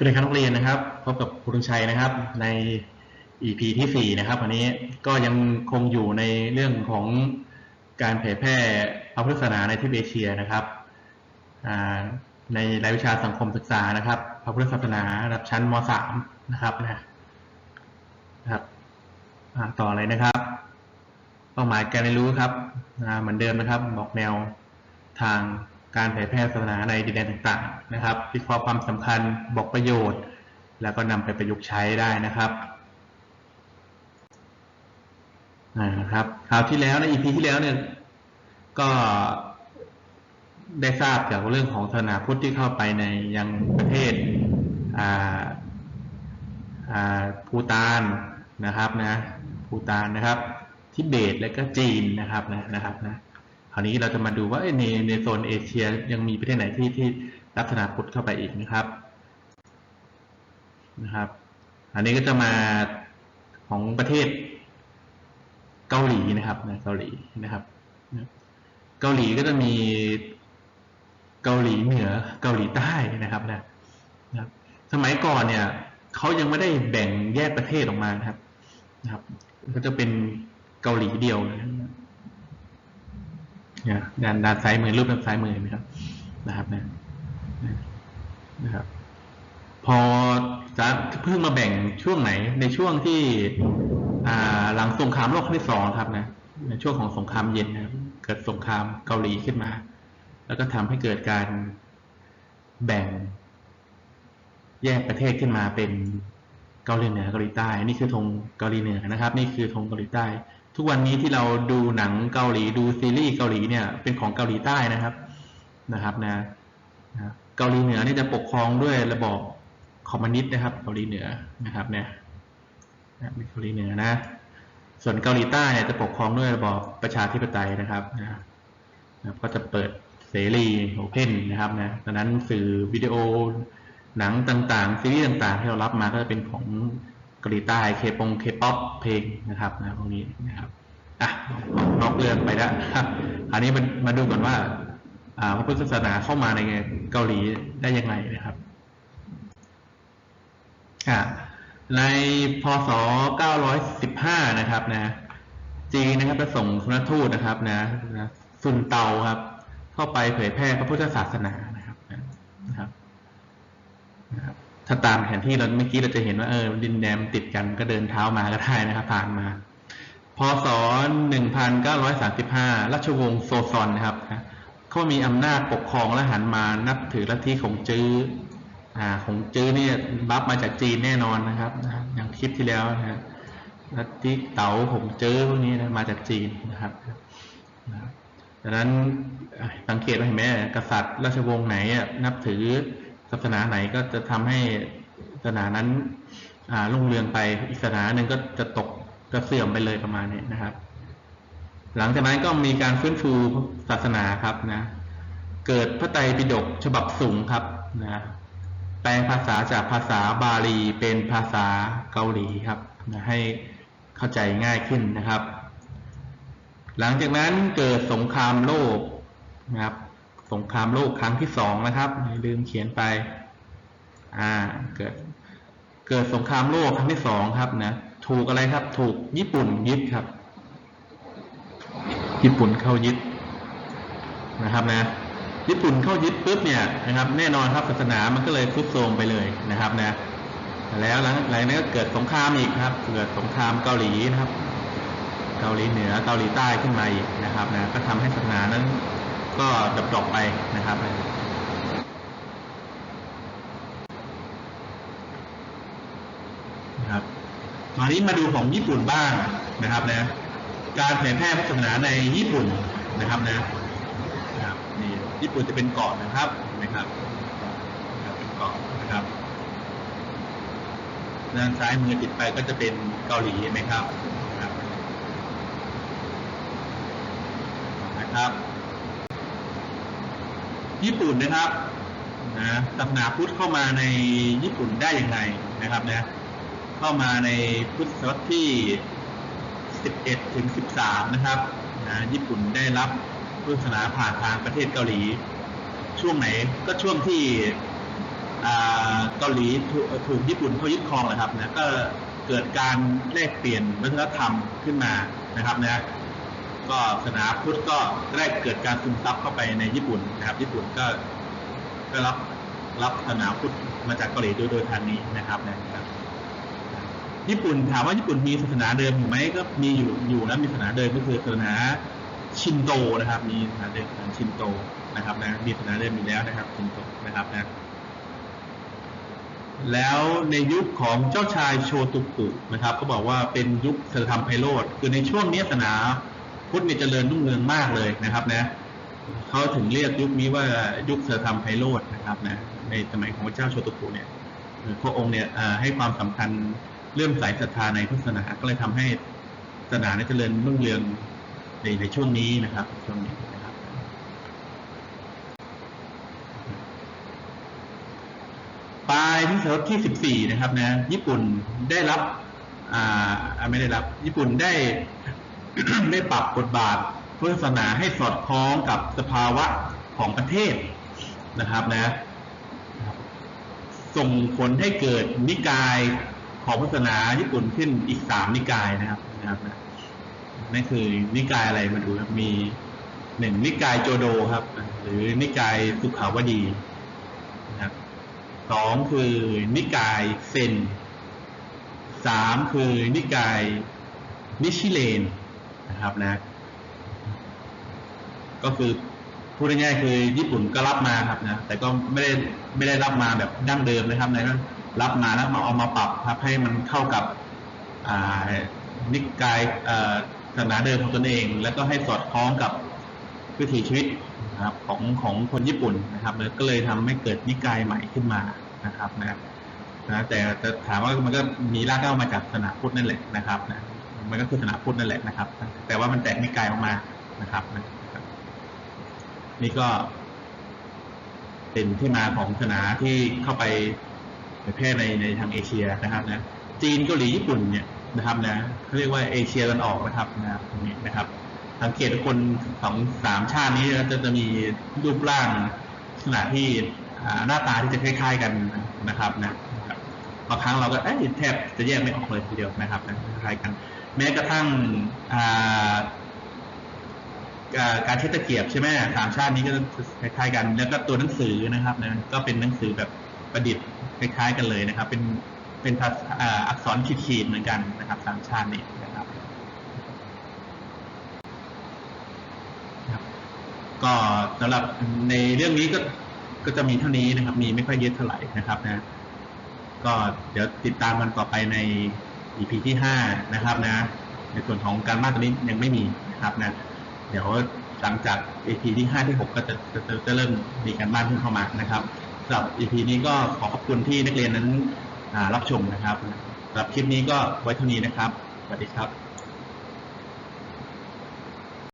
สวัสดีครับนักเรียนนะครับพบกับครูธงชัยนะครับใน EP ที่ 4 นะครับวันนี้ก็ยังคงอยู่ในเรื่องของการเผยแพร่พระพุทธศาสนาในทวีปเอเชียนะครับในรายวิชาสังคมศึกษานะครับพระพุทธศาสนาระดับชั้นม .3 นะครับนะครับต่อเลยนะครับ เป้าหมายการเรียนรู้ครับเหมือนเดิมนะครับ บอกแนวทาง การเผยแพร่ศาสนาในดินแดนต่างๆนะครับวิเคราะห์ความสำคัญบอกประโยชน์ แล้วก็นำไปประยุกต์ใช้ได้นะครับอ่าครับคราวที่แล้วใน EP ที่แล้วเนี่ยก็ได้ทราบเกี่ยวกับเรื่องของศาสนาพุทธที่เข้าไปในยังประเทศอ่าอ่าภูตานนะครับนะภูตานนะครับทิเบตและก็จีนนะครับนะนะครับนะ ราวนี้เราจะมาดูว่าในในโซนเอเชียยังมีประเทศไหนที่ที่รับศาสนาพุทธเข้าไปอีกนะครับนะครับ อันนี้ก็จะมาของประเทศเกาหลีนะครับนะเกาหลีนะครับ เกาหลีก็จะมีเกาหลีเหนือเกาหลีใต้นะครับนะนะครับสมัยก่อนเนี่ยเขายังไม่ได้แบ่งแยกประเทศออกมานะครับนะครับ ก็จะเป็นเกาหลีเดียวนะ ด้านด้านซ้ายมือรูปด้านซ้ายมือเห็นไหมครับนะครับนะนะครับ พอจะเพิ่งมาแบ่งช่วงไหนในช่วงที่หลังสงครามโลกครั้งที่สองครับนะในช่วงของสงครามเย็นนะครับเกิดสงครามเกาหลีขึ้นมา แล้วก็ทำให้เกิดการแบ่งแยกประเทศขึ้นมาเป็นเกาหลีเหนือเกาหลีใต้ นี่คือธงเกาหลีเหนือนะครับ นี่คือธงเกาหลีใต้ ทุกวันนี้ที่เราดูหนังเกาหลีดูซีรีส์เกาหลีเนี่ยเป็นของเกาหลีใต้นะครับนะครับนะเกาหลีเหนือนี่จะปกครองด้วยระบอบคอมมิวนิสต์นะครับ เกาหลีเหนือนะครับเนี่ยนะเป็นเกาหลีเหนือนะ ส่วนเกาหลีใต้เนี่ยจะปกครองด้วยระบอบประชาธิปไตยนะครับนะนะก็จะเปิดเสรีโอเพนนะครับนะดังนั้นสื่อวิดีโอหนังต่างๆ ซีรีส์ต่างๆที่เรารับมาก็จะเป็นของ เกาหลีใต้เคปงเคป๊อปเพลงนะครับนะพวกนี้นะครับอะนอกเรื่องไปแล้วครับคราวนี้มามาดูก่อนว่าพระพุทธศาสนาเข้ามาในเกาหลีได้ยังไงนะครับอ่าในพศ 915 นะครับนะจีนนะครับจะส่งสุนทรทูตนะครับนะนะซุนเตาครับ เข้าไปเผยแพร่พระพุทธศาสนานะครับนะครับนะครับ ถ้าตามแผนที่เราเมื่อกี้เราจะเห็นว่าเออดินแดนติดกันก็เดินเท้ามาก็ได้นะครับ ผ่านมาพศ1935ราชวงศ์โซซอนนะครับเขามีอำนาจปกครองและหันมานับถือลัทธิของจื้ออ่าของจื้อเนี่ยบัฟมาจากจีนแน่นอนนะครับ อย่างคลิปที่แล้วนะลัทธิเต๋าของจื้อพวกนี้นะมาจากจีนนะครับดังนั้นสังเกตว่าเห็นไหมกษัตริย์ราชวงศ์ไหนนับถือ ศาสนาไหนก็จะทำให้ศาสนานั้นอ่ารุ่งเรืองไปอีกศาสนาหนึ่งก็จะตกจะเสื่อมไปเลยประมาณนี้นะครับ หลังจากนั้นก็มีการฟื้นฟูศาสนาครับนะ เกิดพระไตรปิฎกฉบับสูงครับนะแปลภาษาจากภาษาบาลีเป็นภาษาเกาหลีครับนะให้เข้าใจง่ายขึ้นนะครับ หลังจากนั้นเกิดสงครามโลกนะครับ สงครามโลกครั้งที่สองนะครับลืมเขียนไป อ่า เกิด เกิดสงครามโลกครั้งที่สองครับนะ ถูกอะไรครับ ถูกญี่ปุ่นยึดครับ ญี่ปุ่นเข้ายึดนะครับนะ ญี่ปุ่นเข้ายึดปุ๊บเนี่ยนะครับ แน่นอนครับศาสนามันก็เลยทรุดโทรมไปเลยนะครับนะ แล้วหลังหลังนั้นก็เกิดสงครามอีกครับ เกิดสงครามเกาหลีนะครับ เกาหลีเหนือเกาหลีใต้ขึ้นมาอีกนะครับนะ ก็ทำให้ศาสนานั้น ก็ดับดรอปไปนะครับ นะครับตอนนี้มาดูของญี่ปุ่นบ้างนะครับนะ การเผยแพร่พุทธศาสนาในญี่ปุ่นนะครับนะนะครับนี่ญี่ปุ่นจะเป็นเกาะนะครับนะครับนะครับเป็นเกาะนะครับด้านซ้ายมือติดไปก็จะเป็นเกาหลีไหมครับนะครับนะครับ ญี่ปุ่นนะครับนะศาสนาพุทธเข้ามาในญี่ปุ่นได้อย่างไรนะครับนะเข้ามาในพุทธศตวรรษที่ 11 ถึง 13 นะครับนะญี่ปุ่นได้รับพุทธศาสนาผ่านทางประเทศเกาหลี ช่วงไหนก็ช่วงที่เกาหลีถูกญี่ปุ่นเขายึดครองแหละครับนะก็เกิดการแลกเปลี่ยนวัฒนธรรมขึ้นมานะครับนะ ก็ศาสนาพุทธก็ได้เกิดการซึมซับเข้าไปในญี่ปุ่นนะครับ ญี่ปุ่นก็ก็รับรับศาสนาพุทธมาจากเกาหลีโดยโดยทางนี้นะครับนะครับ ญี่ปุ่นถามว่าญี่ปุ่นมีศาสนาเดิมอยู่ไหมก็มีอยู่อยู่นะมีศาสนาเดิมก็คือศาสนาชินโตนะครับ มีศาสนาเดิมศาสนาชินโตนะครับนะมีศาสนาเดิมอยู่แล้วนะครับชินโตนะครับนะแล้วในยุคของเจ้าชายโชตุกุนะครับ ก็บอกว่าเป็นยุคศิลธรรมไพโรธคือในช่วงนี้ศาสนา พุทธเนี่ยเจริญรุ่งเรืองมากเลยนะครับนะเขาถึงเรียกยุคนี้ว่ายุคศิลธรรมไพโรธนะครับนะในสมัยของพระเจ้าโชตุกุเนี่ยพระองค์เนี่ยให้ความสำคัญเรื่องสายศรัทธาในพุทธศาสนาก็เลยทำให้ศาสนาเนี่ยเจริญรุ่งเรืองในในช่วงนี้นะครับช่วงนี้นะครับ ปลายทศวรรษที่สิบสี่นะครับนะญี่ปุ่นได้รับอ่าไม่ได้รับ ญี่ปุ่นได้ ได้ปรับบทบาทพุทธศาสนาให้สอดคล้องกับสภาวะของประเทศนะครับนะส่งผลให้เกิดนิกายของพุทธศาสนาญี่ปุ่นขึ้นอีกสามนิกายนะครับนะครับนะนั่นคือนิกายอะไรมาดูครับมีหนึ่งนิกายโจโดครับ หรือนิกายสุขาวดีนะครับสองคือนิกายเซนสามคือนิกายนิชิเลน นะครับนะ ก็คือพูดง่ายๆคือญี่ปุ่นก็รับมาครับนะ แต่ก็ไม่ได้ไม่ได้รับมาแบบดั้งเดิมนะครับนะก็รับมาแล้วมาเอามาปรับครับให้มันเข้ากับนิกายศาสนาเดิมของตนเอง แล้วก็ให้สอดคล้องกับวิถีชีวิตนะครับของของคนญี่ปุ่นนะครับแล้วก็เลยทำให้เกิดนิกายใหม่ขึ้นมานะครับนะนะแต่แต่ถามว่ามันก็มีรากเหง้ามาจากศาสนาพุทธนั่นแหละนะครับนะ มันก็คือศาสนาพุทธนั่นแหละนะครับ แต่ว่ามันแตกนิกายออกมานะครับ นี่ก็เป็นที่มาของศาสนาที่เข้าไปเผยแพร่ในในทางเอเชียนะครับนะจีนเกาหลีญี่ปุ่นเนี่ยนะครับนะเขาเรียกว่าเอเชียตะวันออกนะครับนะตรงนี้นะครับ สังเกตว่าคนสองสามชาตินี้จะจะมีรูปร่างลักษณะที่หน้าตาที่จะคล้าย ๆกันนะครับนะบางครั้งเราก็เอ้แทบจะแยกไม่ออกเลยทีเดียวนะครับนะคล้ายกัน แม้กระทั่งอ่าอ่าการใช้ตะเกียบใช่ไหมสามชาตินี้ก็คล้ายๆกัน แล้วก็ตัวหนังสือนะครับนะก็เป็นหนังสือแบบประดิษฐ์คล้ายๆกันเลยนะครับ เป็นเป็นอักษรขีดๆเหมือนกันนะครับสามชาตินี้นะครับครับก็สำหรับในเรื่องนี้ก็ก็จะมีเท่านี้นะครับ มีไม่ค่อยเยอะเท่าไหร่นะครับนะ ก็เดี๋ยวติดตามมันต่อไปใน EP ที่ห้านะครับนะ ในส่วนของการบ้านตอนนี้ยังไม่มีนะครับนะ เดี๋ยวหลังจาก EP ที่ห้าที่หกก็จะจะจะจะเริ่มมีการบ้านเพิ่มเข้ามานะครับสำหรับ EP นี้ก็ขอขอบคุณที่นักเรียนนั้นรับชมนะครับสำหรับคลิปนี้ก็ไว้เท่านี้นะครับสวัสดีครับ